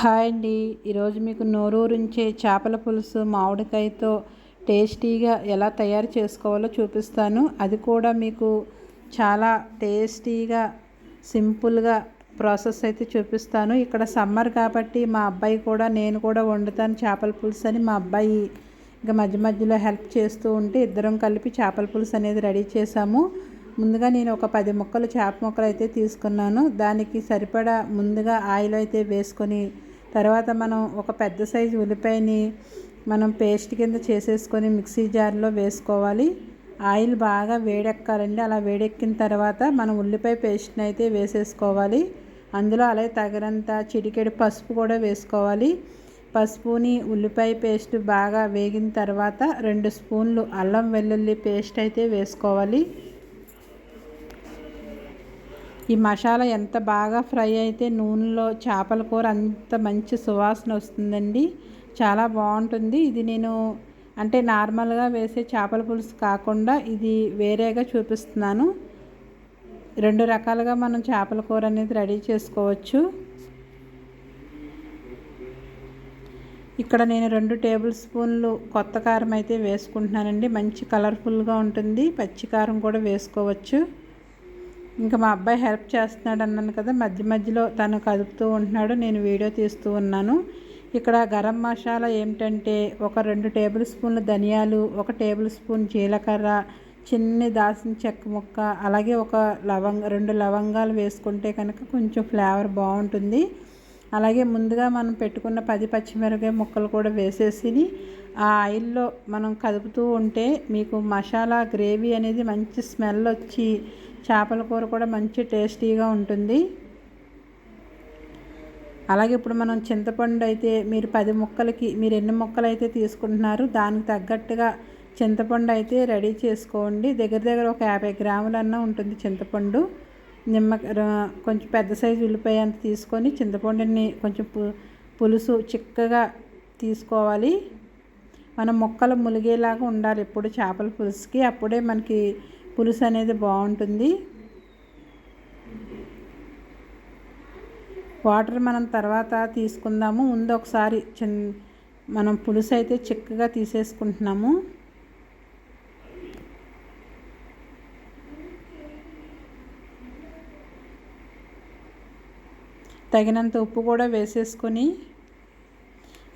Hi అండి. ఈరోజు మీకు నోరూరించే చేపల పులుసు మామిడికాయతో టేస్టీగా ఎలా తయారు చేసుకోవాలో చూపిస్తాను. అది కూడా మీకు చాలా టేస్టీగా సింపుల్గా ప్రాసెస్ అయితే చూపిస్తాను. ఇక్కడ సమ్మర్ కాబట్టి మా అబ్బాయి కూడా నేను కూడా వండుతాను చేపల పులుసు అని. మా అబ్బాయి ఇంకా మధ్య మధ్యలో హెల్ప్ చేస్తూ ఉంటే ఇద్దరం కలిపి చేపల పులుసు అనేది రెడీ చేసాము ముందుగా నేను ఒక పది ముక్కలు చేప ముక్కలు అయితే తీసుకున్నాను. దానికి సరిపడా ముందుగా ఆయిల్ అయితే వేసుకొని తర్వాత మనం ఒక పెద్ద సైజు ఉల్లిపాయని మనం పేస్ట్ కింద చేసేసుకొని మిక్సీ జార్లో వేసుకోవాలి. ఆయిల్ బాగా వేడెక్కాలండి. అలా వేడెక్కిన తర్వాత మనం ఉల్లిపాయ పేస్ట్ని అయితే వేసేసుకోవాలి. అందులో అలాగే తగినంత చిటికెడు పసుపు కూడా వేసుకోవాలి. పసుపుని ఉల్లిపాయ పేస్ట్ బాగా వేగిన తర్వాత రెండు స్పూన్లు అల్లం వెల్లుల్లి పేస్ట్ అయితే వేసుకోవాలి. ఈ మసాలా ఎంత బాగా ఫ్రై అయితే నూనెలో చేపల కూర అంత మంచి సువాసన వస్తుందండి. చాలా బాగుంటుంది. ఇది నేను అంటే నార్మల్గా వేసే చేపల పులుసు కాకుండా ఇది వేరేగా చూపిస్తున్నాను. రెండు రకాలుగా మనం చేపల కూర అనేది రెడీ చేసుకోవచ్చు. ఇక్కడ నేను రెండు టేబుల్ స్పూన్లు కొత్త కారం అయితే వేసుకుంటున్నానండి. మంచి కలర్ఫుల్గా ఉంటుంది. పచ్చి కారం కూడా వేసుకోవచ్చు. ఇంకా మా అబ్బాయి హెల్ప్ చేస్తున్నాడు అన్నాను కదా మధ్య మధ్యలో తను కదుపుతూ ఉంటున్నాడు నేను వీడియో తీస్తూ ఉన్నాను. ఇక్కడ గరం మసాలా ఏమిటంటే ఒక రెండు టేబుల్ స్పూన్ల ధనియాలు ఒక టేబుల్ స్పూన్ జీలకర్ర చిన్ని దాల్చిన చెక్క ముక్క అలాగే ఒక లవంగ రెండు లవంగాలు వేసుకుంటే కనుక కొంచెం ఫ్లేవర్ బాగుంటుంది. అలాగే ముందుగా మనం పెట్టుకున్న పది పచ్చిమిరపకాయ ముక్కలు కూడా వేసేసి ఆ ఆయిల్లో మనం కదుపుతూ ఉంటే మీకు మసాలా గ్రేవీ అనేది మంచి స్మెల్ వచ్చి చేపల కూర కూడా మంచి టేస్టీగా ఉంటుంది. అలాగే ఇప్పుడు మనం చింతపండు అయితే మీరు పది ముక్కలకి మీరు ఎన్ని ముక్కలు అయితే తీసుకుంటున్నారు దానికి తగ్గట్టుగా చింతపండు అయితే రెడీ చేసుకోండి. దగ్గర దగ్గర ఒక యాభై గ్రాములన్నా ఉంటుంది చింతపండు. నిమ్మ కొంచెం పెద్ద సైజు ఉల్లిపాయ అంత తీసుకొని చింతపండుని కొంచెం పులుసు చిక్కగా తీసుకోవాలి. మనం ముక్కలు ములిగేలాగా ఉండాలి ఎప్పుడు చేపల పులుసుకి. అప్పుడే మనకి పులుసు అనేది బాగుంటుంది. వాటర్ మనం తర్వాత తీసుకుందాము. ముందు ఒకసారి చిన్ మనం పులుసు అయితే చిక్కగా తీసేసుకుంటున్నాము. తగినంత ఉప్పు కూడా వేసేసుకొని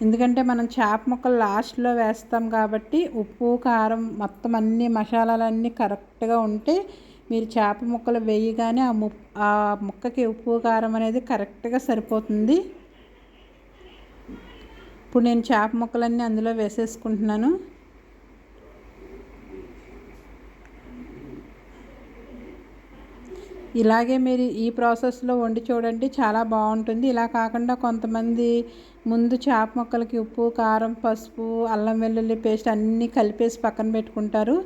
ఎందుకంటే మనం చేప ముక్కలు లాస్ట్లో వేస్తాం కాబట్టి ఉప్పు కారం మొత్తం అన్ని మసాలాలన్నీ కరెక్ట్గా ఉంటే మీరు చేప ముక్కలు వేయగానే ఆ ము ఆ ముక్కకి ఉప్పు కారం అనేది కరెక్ట్గా సరిపోతుంది. ఇప్పుడు నేను చేప ముక్కలన్నీ అందులో వేసేసుకుంటున్నాను. ఇలాగే మీరు ఈ ప్రాసెస్లో వండి చూడండి చాలా బాగుంటుంది. ఇలా కాకుండా కొంతమంది ముందు చేప ముక్కలకి ఉప్పు కారం పసుపు అల్లం వెల్లుల్లి పేస్ట్ అన్నీ కలిపేసి పక్కన పెట్టుకుంటారు.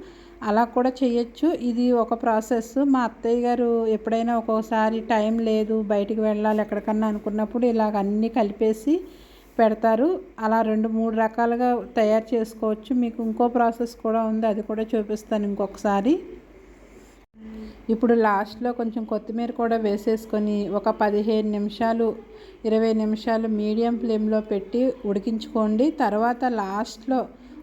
అలా కూడా చేయొచ్చు. ఇది ఒక ప్రాసెస్. మా అత్తయ్య గారు ఎప్పుడైనా ఒక్కోసారి టైం లేదు బయటికి వెళ్ళాలి ఎక్కడికన్నా అనుకున్నప్పుడు ఇలాగ అన్నీ కలిపేసి పెడతారు. అలా రెండు మూడు రకాలుగా తయారు చేసుకోవచ్చు. మీకు ఇంకో ప్రాసెస్ కూడా ఉంది అది కూడా చూపిస్తాను ఇంకొకసారి. ఇప్పుడు లాస్ట్లో కొంచెం కొత్తిమీర కూడా వేసేసుకొని ఒక పదిహేను నిమిషాలు ఇరవై నిమిషాలు మీడియం ఫ్లేమ్లో పెట్టి ఉడికించుకోండి. తర్వాత లాస్ట్లో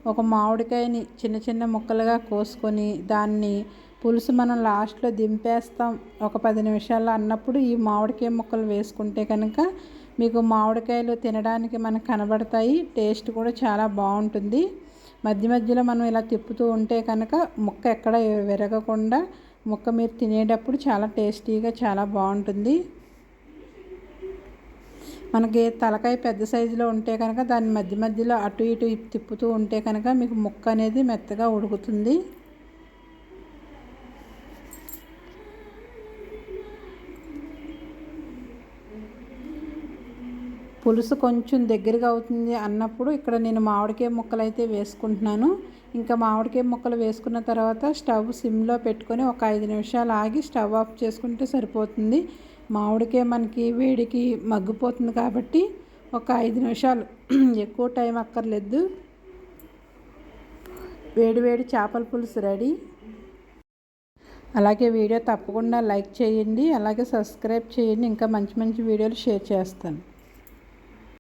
ఒక మామిడికాయని చిన్న చిన్న ముక్కలుగా కోసుకొని దాన్ని పులుసు మనం లాస్ట్లో దింపేస్తాం ఒక పది నిమిషాలు అన్నప్పుడు ఈ మామిడికాయ ముక్కలు వేసుకుంటే కనుక మీకు మామిడికాయలు తినడానికి మనకు కనబడతాయి టేస్ట్ కూడా చాలా బాగుంటుంది. మధ్య మధ్యలో మనం ఇలా తిప్పుతూ ఉంటే కనుక ముక్క ఎక్కడ విరగకుండా ముక్క మీరు తినేటప్పుడు చాలా టేస్టీగా చాలా బాగుంటుంది. మనకి తలకాయ పెద్ద సైజులో ఉంటే కనుక దాని మధ్య మధ్యలో అటు ఇటు తిప్పుతూ ఉంటే కనుక మీకు ముక్క అనేది మెత్తగా ఉడుకుతుంది. పులుసు కొంచెం దగ్గరగా అవుతుంది అన్నప్పుడు ఇక్కడ నేను మామిడికాయ ముక్కలు అయితే వేసుకుంటున్నాను. ఇంకా మామిడికాయ ముక్కలు వేసుకున్న తర్వాత స్టవ్ సిమ్లో పెట్టుకొని ఒక ఐదు నిమిషాలు ఆగి స్టవ్ ఆఫ్ చేసుకుంటే సరిపోతుంది. మామిడికాయ మనకి వేడికి మగ్గిపోతుంది కాబట్టి ఒక ఐదు నిమిషాలు ఎక్కువ టైం అక్కర్లేదు. వేడి వేడి చేపల పులుసు రెడీ. అలాగే వీడియో తప్పకుండా లైక్ చేయండి అలాగే సబ్స్క్రైబ్ చేయండి. ఇంకా మంచి మంచి వీడియోలు షేర్ చేస్తాను.